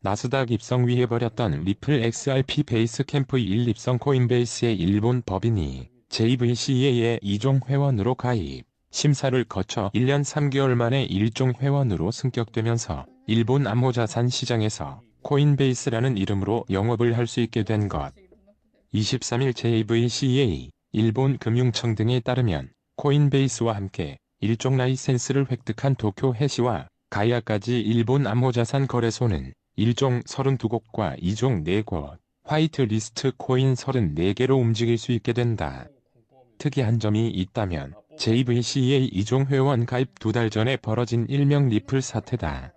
나스닥 입성 위해 버렸던 리플 XRP 베이스 캠프 1 입성 코인베이스의 일본 법인이 JVCA의 이종 회원으로 가입. 심사를 거쳐 1년 3개월 만에 일종 회원으로 승격되면서 일본 암호자산 시장에서 코인베이스라는 이름으로 영업을 할 수 있게 된 것. 23일 JVCA, 일본 금융청 등에 따르면 코인베이스와 함께 일종 라이센스를 획득한 도쿄 해시와 가야까지 일본 암호자산 거래소는 일종 32곳과 이종 4곳, 화이트 리스트 코인 34개로 움직일 수 있게 된다. 특이한 점이 있다면 JVCA 이종 회원 가입 두 달 전에 벌어진 일명 리플 사태다.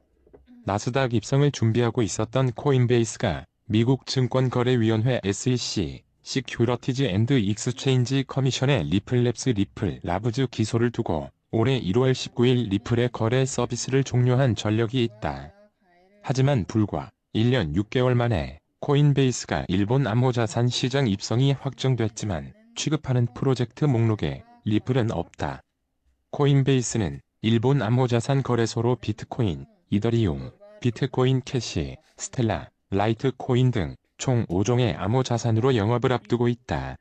나스닥 입성을 준비하고 있었던 코인베이스가 미국 증권거래위원회 SEC, 시큐러티즈 앤드 익스체인지 커미션의 리플랩스 리플 라브즈 기소를 두고 올해 1월 19일 리플의 거래 서비스를 종료한 전력이 있다. 하지만 불과 1년 6개월 만에 코인베이스가 일본 암호자산 시장 입성이 확정됐지만 취급하는 프로젝트 목록에 리플은 없다. 코인베이스는 일본 암호자산 거래소로 비트코인, 이더리움, 비트코인 캐시, 스텔라, 라이트코인 등 총 5종의 암호자산으로 영업을 앞두고 있다.